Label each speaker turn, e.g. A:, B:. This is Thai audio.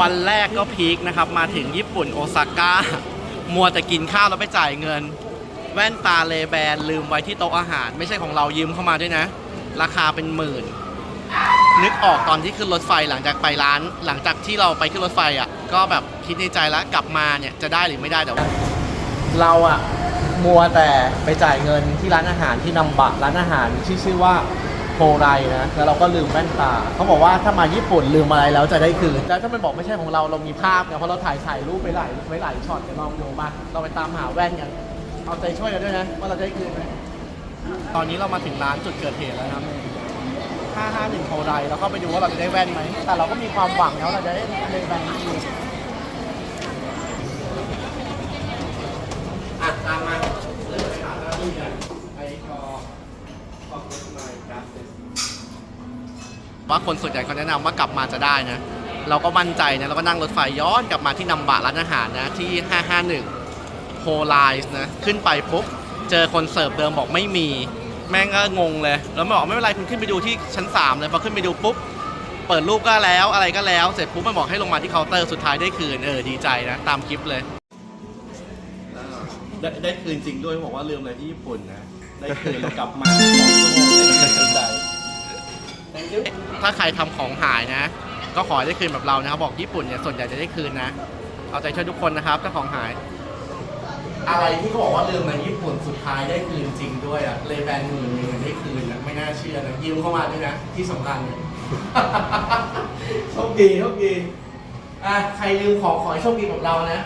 A: วันแรกก็พีคนะครับ มาถึงญี่ปุ่นโอซาก้า มัวแต่กินข้าวแล้วไปจ่ายเงิน แว่นตาเลแบนลืมไว้ที่โต๊ะอาหาร ไม่ใช่ของเรายืมเข้ามาด้วยนะ ราคาเป็นหมื่น นึกออกตอนที่ขึ้นรถไฟหลังจากไปร้าน หลังจากที่เราไปขึ้นรถไฟอะ ก็แบบคิดในใจแล้วกลับมาเนี่ยจะได้หรือไม่ได้แต่ว่าเราอะมัวแต่ไปจ่ายเงินที่ร้านอาหารที่นำบะร้านอาหารที่ชื่อว่า โฮไรนะแล้วเราก็ลืมแว่นตาเขาบอกว่าถ้ามาญี่ปุ่นลืมอะไรแล้วจะได้คืนแล้วถ้ามันบอกไม่ใช่ของเราเรามีภาพไงเพราะเราถ่ายถ่ายรูปไปหลายไว้หลายช็อตเดี๋ยวลองดูมาเราไปตามหาแว่นกันเอาใจช่วยกันด้วยนะว่าเราจะได้คืนไหมตอนนี้เรามาถึงร้านจุดเกิดเหตุแล้วนะครับ551โฮไรแล้วก็ไปดูว่าเราจะได้แว่นไหมแต่เราก็มีความหวังแล้วเราจะได้เลแว่นคืน อะตามมาเริ่มไปหาหน้าที่กันไอ้ก็ขอบคุณหน่อยครับ ว่าคนส่วนใหญ่เขาแนะนำว่ากลับมาจะได้นะ เราก็มั่นใจนะเราก็นั่งรถไฟย้อนกลับมาที่นำบะร้านอาหารนะที่ 551โฮไลส์นะขึ้นไปปุ๊บเจอคนเสิร์ฟเดิมบอกไม่มี แม่งก็งงเลย แล้วมันบอกไม่เป็นไรคุณขึ้นไปดูที่ชั้น 3 เลยพอขึ้นไปดูปุ๊บเปิดรูปก็แล้วอะไรก็แล้ว เสร็จปุ๊บมันบอกให้ลงมาที่เคาน์เตอร์สุดท้ายได้คืนเออดีใจนะตามคลิปเลย ได้ได้คืนจริงด้วยบอกว่าลืมอะไรที่ญี่ปุ่นนะ ได้คืนแล้วกลับมาสองชั่วโมงได้คืนใจ ถ้าใครทำของหายนะ ก็ขอได้คืนแบบเรานะครับ บอกญี่ปุ่นเนี่ยส่วนใหญ่จะได้คืนนะ เอาใจช่วยทุกคนนะครับถ้าของหาย อะไรที่เขาบอกว่าลืมในญี่ปุ่นสุดท้ายได้คืนจริงด้วยอะเลยแบนหมื่นหนึงได้คืนนะไม่น่าเชื่อนะยืมเข้ามาด้วยนะที่สำคัญเนี่ยโชคดีโชคดีอะใครลืมของขอให้โชคดีแบบเรานะ